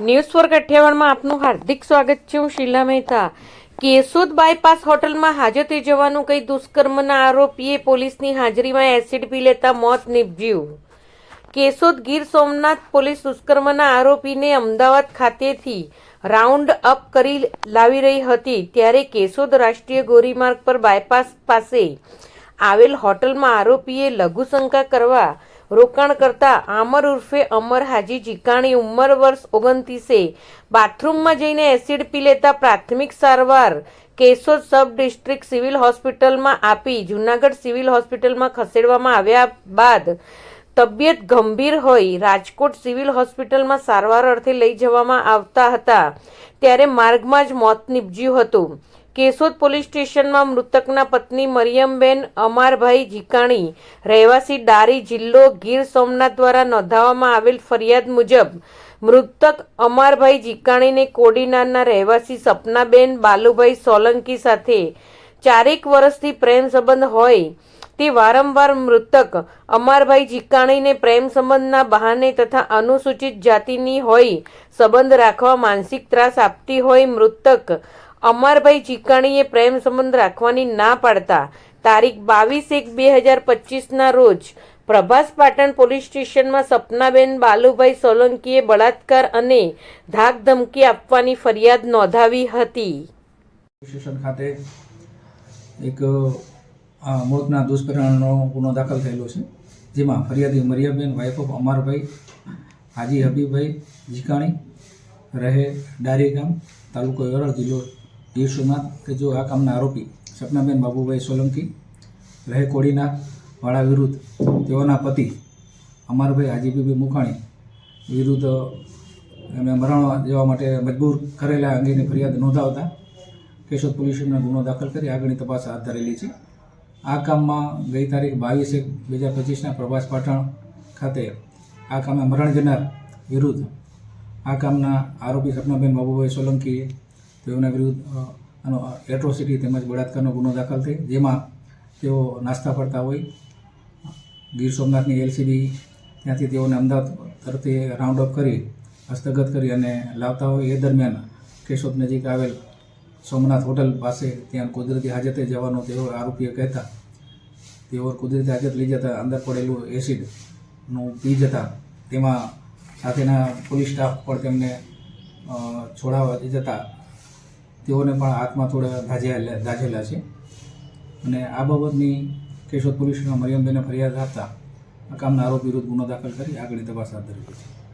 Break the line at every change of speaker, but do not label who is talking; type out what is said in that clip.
News for કાઠિયાવાડમાં આપનું હાર્દિક સ્વાગત છે. હું શીલા મહેતા. કેશોદ બાયપાસ હોટલમાં હાજતે જવાનું કઈ દુષ્કર્મના આરોપીએ પોલીસની હાજરીમાં એસિડ પી લેતા મોત નીપજ્યું. કેશોદ ગીર સોમનાથ પોલીસ દુષ્કર્મના આરોપીને અમદાવાદ ખાતેથી રાઉન્ડ અપ કરી લાવી રહી હતી. ત્યારે કેશોદ રાષ્ટ્રીય ગોરીમાર્ગ પર બાયપાસ પાસે આવેલ હોટલમાં આરોપીએ લઘુશંકા કરવા રોકાણ કરતા આમર ઉર્ફે અમર હાજી જીકાણી ઉંમર વર્ષ ઓગણત્રીસે બાથરૂમમાં જઈને એસિડ પી લેતા પ્રાથમિક સારવાર કેશોદ સબ ડિસ્ટ્રિક્ટ સિવિલ હોસ્પિટલમાં આપી જૂનાગઢ સિવિલ હોસ્પિટલમાં ખસેડવામાં આવ્યા બાદ તબિયત ગંભીર હોય રાજકોટ સિવિલ હોસ્પિટલમાં સારવાર અર્થે લઈ જવામાં આવતા હતા. ત્યારે માર્ગમાં જ મોત નીપજ્યું હતું. કેશોદ પોલીસ સ્ટેશનમાં મૃતકના પત્ની મરિયમબેન અમારભાઈ જીકાણી રહેવાસી ડારી જિલ્લો ગીર સોમનાથ દ્વારા નોંધાવવામાં આવેલ ફરિયાદ મુજબ મૃતક અમારભાઈ જીકાણીને કોડીનારના રહેવાસી સપનાબેન બાલુભાઈ સોલંકી સાથે ચારેક વર્ષથી પ્રેમ સંબંધ હોય તે વારંવાર મૃતક અમારભાઈ જીકાણીને પ્રેમ સંબંધના બહાને તથા અનુસૂચિત જાતિની હોય સંબંધ રાખવા માનસિક ત્રાસ આપતી હોય મૃતક અમારભાઈ ચીકાણીએ પ્રેમ સંબંધ રાખવાની ના પાડતા તારીખ બાવીસ એક બે હજાર પચીસના રોજ પ્રભાસ પાટણ પોલીસ સ્ટેશનમાં સપનાબેન બાલુભાઈ સોલંકીએ બળાત્કાર અને ધાક ધમકી આપવાની ફરિયાદ નોંધાવી હતી.
સ્ટેશન ખાતે એક મોતના દુષ્પરિણામનો ગુનો દાખલ થયેલો છે, જેમાં ફરિયાદી મરિયાબેન વાઇફ ઓફ અમરભાઈ, હાજી હબીભાઈ જીકાણી, રહે ડારી ગામ તાલુકો વેરળ જિલ્લો ગીર કે જો આ કામના આરોપી સપનાબેન બાબુભાઈ સોલંકી રહે કોડીના વાળા વિરુદ્ધ તેઓના પતિ અમરભાઈ હાજીબીબી મુખાણી વિરુદ્ધ એમને મરણ જવા માટે મજબૂર કરેલા અંગેની ફરિયાદ નોંધાવતા કેશોદ પોલીસ સ્ટેશનમાં ગુનો દાખલ કરી આગળની તપાસ હાથ ધરેલી છે. આ કામમાં ગઈ તારીખ બાવીસ એક બે હજાર પચીસના પ્રભાસ પાટણ ખાતે આ કામે મરણ જનાર વિરુદ્ધ આ કામના આરોપી સપનાબેન બાબુભાઈ સોલંકીએ તેઓના વિરુદ્ધ આનો એટ્રોસિટી તેમજ બળાત્કારનો ગુનો દાખલ થઈ, જેમાં તેઓ નાસ્તા ફરતા હોય. ગીર સોમનાથની એલસીબી ત્યાંથી તેઓને અમદાવાદ તરફથી રાઉન્ડ અપ કરી, હસ્તગત કરી અને લાવતા હોય. એ દરમિયાન કેશોદ નજીક આવેલ સોમનાથ હોટલ પાસે ત્યાં કુદરતી હાજતે જવાનો તેઓ આરોપીએ કહેતા. તેઓ કુદરતી હાજત લઈ જતા અંદર પડેલું એસિડનું પી જતા તેમાં સાથેના પોલીસ સ્ટાફ પણ તેમને છોડાવવા જતા તેઓને પણ હાથમાં થોડા દાઝેલા ધાજેલા છે. અને આ બાબતની કેશોદ પોલીસ સ્ટેશનમાં મરિયમબેને ફરિયાદ આપતા આ કામના આરોપી વિરુદ્ધ ગુનો દાખલ કરી આગળની તપાસ હાથ ધરી છે.